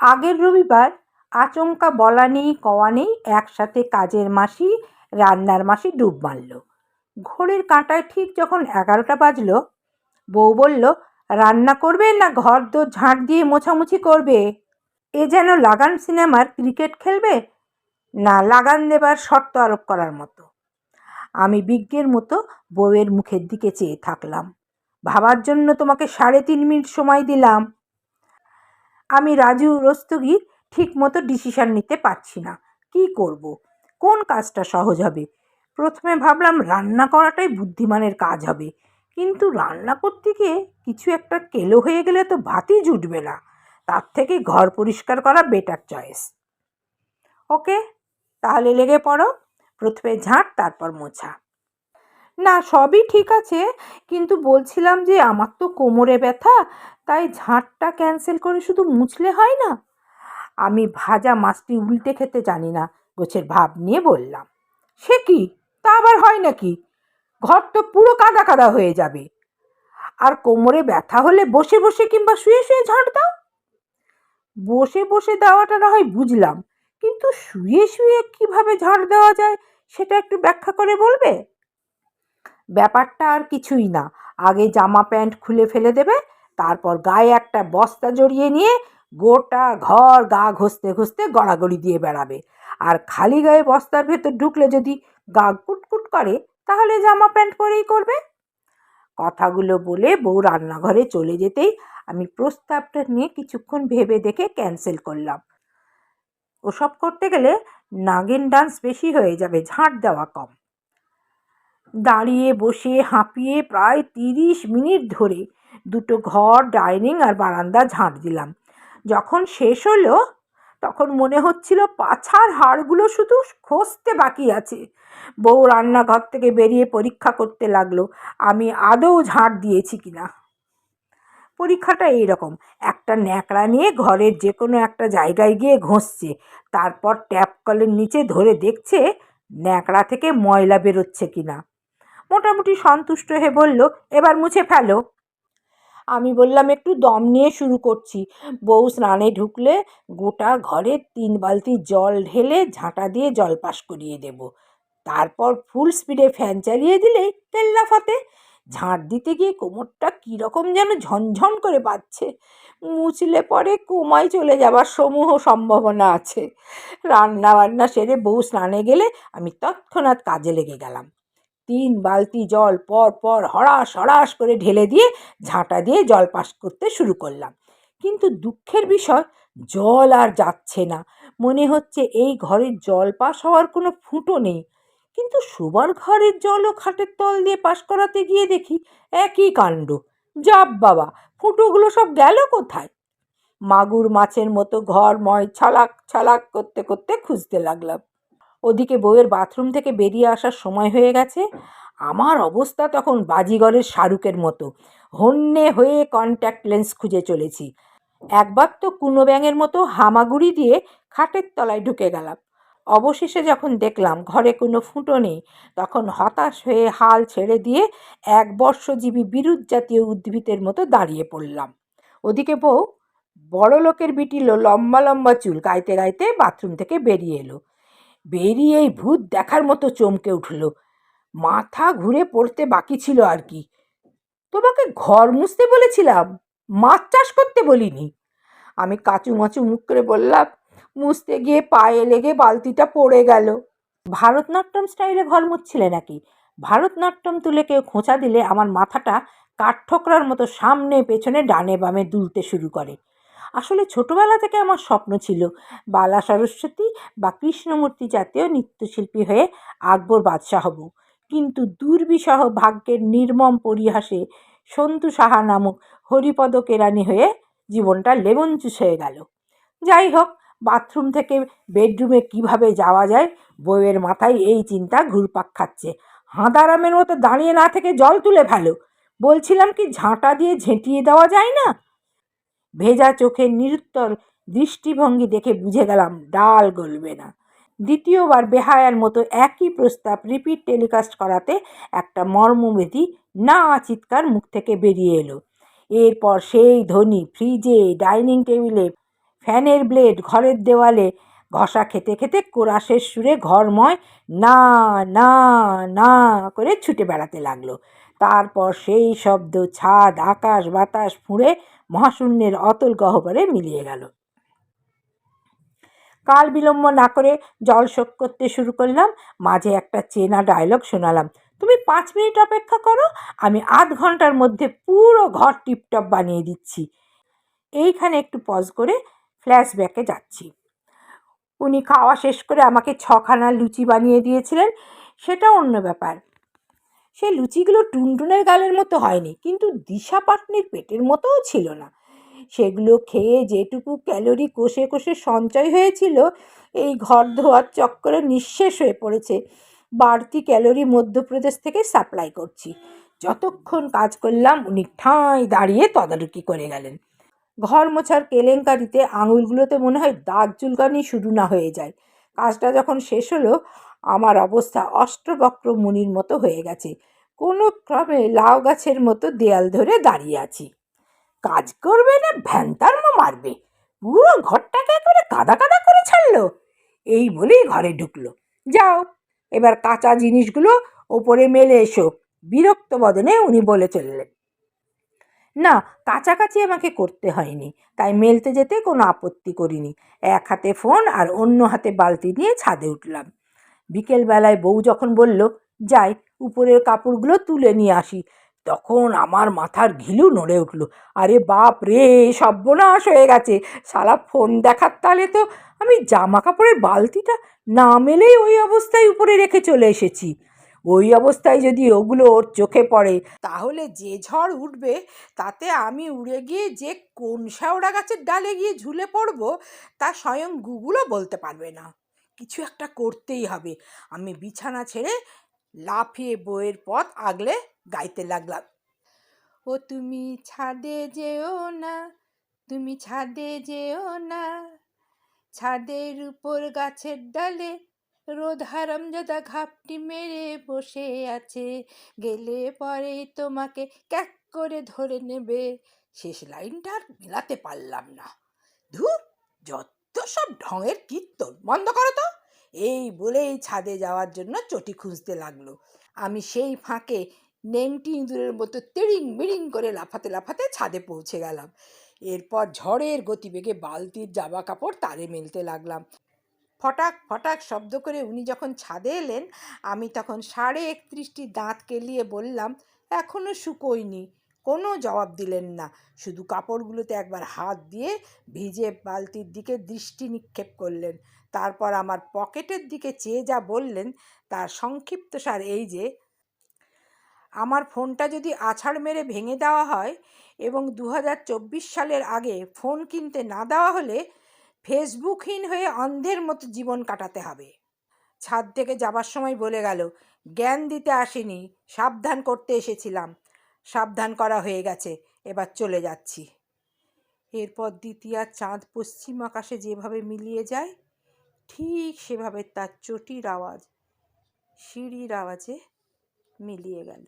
আগের রবিবার আচমকা বলা নেই, কওয়া নেই, একসাথে কাজের মাসি, রান্নার মাসি ডুব মারল। ঘড়ির কাঁটায় ঠিক যখন এগারোটা বাজলো, বউ বলল, রান্না করবে না ঘর দোর ঝাঁট দিয়ে মোছামুছি করবে? এ যেন লাগান সিনেমার ক্রিকেট খেলবে? না, লাগান দেবার শর্ত আরোপ করার মতো। আমি বিজ্ঞের মতো বউয়ের মুখের দিকে চেয়ে থাকলাম। ভাবার জন্য তোমাকে সাড়ে তিন মিনিট সময় দিলাম। আমি রাজু রস্তগীর ঠিক মতো ডিসিশন নিতে পারছি না। কি করব। কোন কাজটা সহজ হবে? প্রথমে ভাবলাম রান্না করাটাই বুদ্ধিমানের কাজ হবে। কিন্তু রান্না করতে গিয়ে কিছু একটা কেলো হয়ে গেলে তো ভাতই জুটবে না। তার থেকে ঘর পরিষ্কার করা বেটার চয়েস ওকে তাহলে লেগে পড়ো। প্রথমে ঝাঁট, তারপর মোছা। না, সবই ঠিক আছে। কিন্তু বলছিলাম যে, আমার তো কোমরে ব্যথা, তাই ঝাঁটটা ক্যান্সেল করে শুধু মুছলে হয় না? আমি ভাজা মাছটি উল্টে খেতে জানি না, গোছের ভাব নিয়ে বললাম। সে কি? তা আবার হয় নাকি? ঘর তো পুরো কাদা কাদা হয়ে যাবে। আর কোমরে ব্যথা হলে বসে বসে কিংবা শুয়ে শুয়ে ঝাঁট দাও? বসে বসে দেওয়াটা না হয় বুঝলাম, কিন্তু শুয়ে শুয়ে কীভাবে ঝাড় দেওয়া যায়, সেটা একটু ব্যাখ্যা করে বলবে? ব্যাপারটা আর কিছুই না। আগে জামা প্যান্ট খুলে ফেলে দেবে, তারপর গায়ে একটা বস্তা জড়িয়ে নিয়ে গোটা ঘর গা ঘষতে ঘষতে গড়াগড়ি দিয়ে বেড়াবে। আর খালি গায়ে বস্তার ভেতর ঢুকলে যদি গা কুটকুট করে, তাহলে জামা প্যান্ট পরেই করবে। কথাগুলো বলে বউ রান্নাঘরে চলে যেতেই আমি প্রস্তাবটা নিয়ে কিছুক্ষণ ভেবে দেখে ক্যান্সেল করলাম। ওসব করতে গেলে নাগিন ডান্স বেশি হয়ে যাবে, ঝাঁট দেওয়া কম। দাঁড়িয়ে বসে হাঁপিয়ে প্রায় তিরিশ মিনিট ধরে দুটো ঘর, ডাইনিং আর বারান্দা ঝাঁট দিলাম। যখন শেষ হলো, তখন মনে হচ্ছিল পাছার হাড়গুলো শুধু খসতে বাকি আছে। বউ রান্নাঘর থেকে বেরিয়ে পরীক্ষা করতে লাগল, আমি আদৌ ঝাঁট দিয়েছি কিনা। পরীক্ষাটা এইরকম, একটা ন্যাকড়া নিয়ে ঘরের যে কোনো একটা জায়গায় গিয়ে ঘষছে, তারপর ট্যাপ কলের নিচে ধরে দেখছে ন্যাকড়া থেকে ময়লা বেরোচ্ছে কিনা। মোটামুটি সন্তুষ্ট হয়ে বলল, এবার মুছে ফেলো। আমি বললাম, একটু দম নিয়ে শুরু করছি। বউ স্নানে ঢুকলে গোটা ঘরে তিন বালতি জল ঢেলে ঝাঁটা দিয়ে জল পাস করিয়ে দেব। তারপর ফুল স্পিডে ফ্যান চালিয়ে দিলেই তেল্লা ফাতে ঝাঁট দিতে গিয়ে কোমরটা কীরকম যেন ঝনঝন করে বাজছে মুছলে পরে কোমায় চলে যাবার সমূহ সম্ভাবনা আছে। রান্না বান্না সেরে বউ স্নানে গেলে আমি তৎক্ষণাৎ কাজে লেগে গেলাম। তিন বালতি জল পর পর হড়াস হড়াস করে ঢেলে দিয়ে ঝাঁটা দিয়ে জল পাস করতে শুরু করলাম। কিন্তু দুঃখের বিষয়, জল আর যাচ্ছে না। মনে হচ্ছে এই ঘরের জল পাস হওয়ার কোনো ফুটো নেই। কিন্তু শোবার ঘরের জলও খাটের তল দিয়ে পাশ করাতে গিয়ে দেখি একই কাণ্ড। যাব বাবা, ফুটোগুলো সব গেল কোথায়? মাগুর মাছের মতো ঘর, ময়, ছালাক ছালাক করতে করতে খুঁজতে লাগলাম। ওদিকে বউয়ের বাথরুম থেকে বেরিয়ে আসার সময় হয়ে গেছে। আমার অবস্থা তখন বাজিগরের শাহরুখের মতো। হন্যে হয়ে কন্ট্যাক্ট লেন্স খুঁজে চলেছি। একবার তো কুনো ব্যাঙের মতো হামাগুড়ি দিয়ে খাটের তলায় ঢুকে গেলাম। অবশেষে যখন দেখলাম ঘরে কোনো ফুটো নেই, তখন হতাশ হয়ে হাল ছেড়ে দিয়ে এক বর্ষজীবী বিরুৎ জাতীয় উদ্ভিদের মতো দাঁড়িয়ে পড়লাম। ওদিকে বউ বড় লোকের বিটিল লম্বা লম্বা চুল গাইতে গাইতে বাথরুম থেকে বেরিয়ে এলো। বেরিয়েই ভূত দেখার মতো চমকে উঠল। মাথা ঘুরে পড়তে বাকি ছিল আর কি। তোমাকে ঘর মুছতে বলেছিলাম, মাছ চাষ করতে বলিনি। আমি কাঁচু মাচু মুখ করে বললাম, মুছতে গিয়ে পায়ে লেগে বালতিটা পড়ে গেল। ভারতনাট্যম স্টাইলে ঘর মুছছিলে নাকি? ভারতনাট্যম তুলে কেউ খোঁচা দিলে আমার মাথাটা কাঠঠোকরার মতো সামনে, পেছনে, ডানে, বামে দুলতে শুরু করে। আসলে ছোটবেলা থেকে আমার স্বপ্ন ছিল। বালা সরস্বতী বা কৃষ্ণমূর্তি জাতীয় নৃত্যশিল্পী হয়ে আকবর বাদশাহ হব। কিন্তু দুর্বিষহ ভাগ্যের নির্মম পরিহাসে সন্তু সাহা নামক হরিপদ কেরানি হয়ে জীবনটা লেমন চুষ হয়ে গেল। যাই হোক, বাথরুম থেকে বেডরুমে কীভাবে যাওয়া যায় বউয়ের মাথায় এই চিন্তা ঘুরপাক খাচ্ছে। হাঁদারামের মতো দাঁড়িয়ে না থেকে জল তুলে ফেলো। বলছিলাম কি ঝাঁটা দিয়ে ঝেঁটিয়ে দেওয়া যায় না? ভেজা চোখের নিরুত্তর দৃষ্টিভঙ্গি দেখে বুঝে গেলাম, ডাল গলবে না। দ্বিতীয়বার বেহায়ার মতো একই প্রস্তাব রিপিট টেলিকাস্ট করাতে একটা মর্মবেদী না চিৎকার মুখ থেকে বেরিয়ে এলো। এরপর সেই ধ্বনি ফ্রিজে ডাইনিং টেবিলে ফ্যানের ব্লেড ঘরের দেওয়ালে ঘষা খেতে খেতে কোরাসের সুরে ঘরময়, না না না করে ছুটে বেড়াতে লাগল। তারপর সেই শব্দ ছাদ, আকাশ, বাতাস ফুঁড়ে মহাশূন্যের অতল গহ্বরে মিলিয়ে গেল। কাল বিলম্ব না করে জল শোক করতে শুরু করলাম, মাঝে একটা চেনা ডায়লগ শোনালাম। তুমি পাঁচ মিনিট অপেক্ষা করো, আমি আধ ঘণ্টার মধ্যে পুরো ঘর টিপটপ বানিয়ে দিচ্ছি। এইখানে একটু পজ করে ফ্ল্যাশব্যাকে যাচ্ছি। উনি খাওয়া শেষ করে আমাকে ছখানা লুচি বানিয়ে দিয়েছিলেন সেটা অন্য ব্যাপার। সেই লুচিগুলো টুনটুনের গালের মতো হয়নি, কিন্তু দিশা পাটনির পেটের মতোও ছিল না। সেগুলো খেয়ে যেটুকু ক্যালোরি কষে কষে সঞ্চয় হয়েছিল, এই ঘর ধোয়ার চক্করে নিঃশেষ হয়ে পড়েছে। বাড়তি ক্যালোরি মধ্যপ্রদেশ থেকে সাপ্লাই করছি। যতক্ষণ কাজ করলাম, উনি ঠাঁই দাঁড়িয়ে তদারকি করে গেলেন। ঘর মোছার কেলেঙ্কারিতে আঙুলগুলোতে মনে হয় দাগ চুলকানি শুরু না হয়ে যায়। কাজটা যখন শেষ হলো আমার অবস্থা অষ্টবক্র মুনির মতো হয়ে গেছে। কোনো ক্রমে লাউ গাছের মতো দেয়াল ধরে দাঁড়িয়ে আছি। কাজ করবে না ভ্যানতার্ম মারবে। পুরো ঘরটাকে একেবারে কাদা কাদা করে ছাড়লো। এই বলেই ঘরে ঢুকলো। যাও, এবার কাঁচা জিনিসগুলো ওপরে মেলে এসো। বিরক্ত বদনে উনি বলে চললেন। না, কাছাকাছি আমাকে করতে হয়নি। তাই মেলতে যেতে কোনো আপত্তি করিনি। এক হাতে ফোন আর অন্য হাতে বালতি নিয়ে ছাদে উঠলাম। বিকেলবেলায় বউ যখন বলল, যাই, উপরের কাপড়গুলো তুলে নিয়ে আসি। তখন আমার মাথার ঘিলু নড়ে উঠল। আরে বাপ রে, সর্বনাশ হয়ে গেছে। সারা ফোন দেখার তালে তো আমি জামা কাপড়ের বালতিটা না মেলেই ওই অবস্থায় উপরে রেখে চলে এসেছি। ওই অবস্থায় যদি ওগুলো ওর চোখে পড়ে, তাহলে যে ঝড় উঠবে, তাতে আমি উড়ে গিয়ে যে কোন শ্যাওড়া গাছের ডালে গিয়ে ঝুলে পড়ব, তা স্বয়ং গুগুলও বলতে পারবে না। কিছু একটা করতেই হবে। আমি বিছানা ছেড়ে লাফিয়ে বইয়ের পথ আগলে গাইতে লাগলাম। ও তুমি ছাদে যেও না, তুমি ছাদে যেও না। ছাদের উপর গাছের ডালে রোদ হারামজাদা ঘাপটি মেরে বসে আছে। গেলে পরে তোমাকে ক্যাক করে ধরে নেবে। শেষ লাইনটা আর মিলাতে পারলাম না। ধুর, যত সব ঢঙের কীর্তন। বন্ধ করো তো। এই বলেই ছাদে যাওয়ার জন্য চটি খুঁজতে লাগল। আমি সেই ফাঁকে নেংটি ইঁদুরের মতো তিড়িং মিড়িং করে লাফাতে লাফাতে ছাদে পৌঁছে গেলাম। এরপর ঝড়ের গতিবেগে বালতির জামা কাপড় তারে মেলতে লাগলাম। ফটাক ফটাক শব্দ করে উনি যখন ছাদে এলেন, আমি তখন সাড়ে একত্রিশটি দাঁত কেলিয়ে বললাম এখনও শুকোয়নি। কোনো জবাব দিলেন না। শুধু কাপড়গুলোতে একবার হাত দিয়ে ভিজে বালতির দিকে দৃষ্টি নিক্ষেপ করলেন। তারপর আমার পকেটের দিকে চেয়ে যা বললেন, তার সংক্ষিপ্ত সার এই যে, আমার ফোনটা যদি আছাড় মেরে ভেঙে দেওয়া হয় এবং দু হাজার চব্বিশ সালের আগে ফোন কিনতে না দেওয়া হলে ফেসবুকহীন হয়ে অন্ধের মতো জীবন কাটাতে হবে। ছাদ থেকে যাবার সময় বলে গেল, জ্ঞান দিতে আসেনি, সাবধান করতে এসেছিলাম। সাবধান করা হয়ে গেছে। এবার চলে যাচ্ছি। এরপর দ্বিতীয় চাঁদ পশ্চিম আকাশে যেভাবে মিলিয়ে যায়, ঠিক সেভাবে তার চটির আওয়াজ, সিঁড়ির আওয়াজে মিলিয়ে গেল।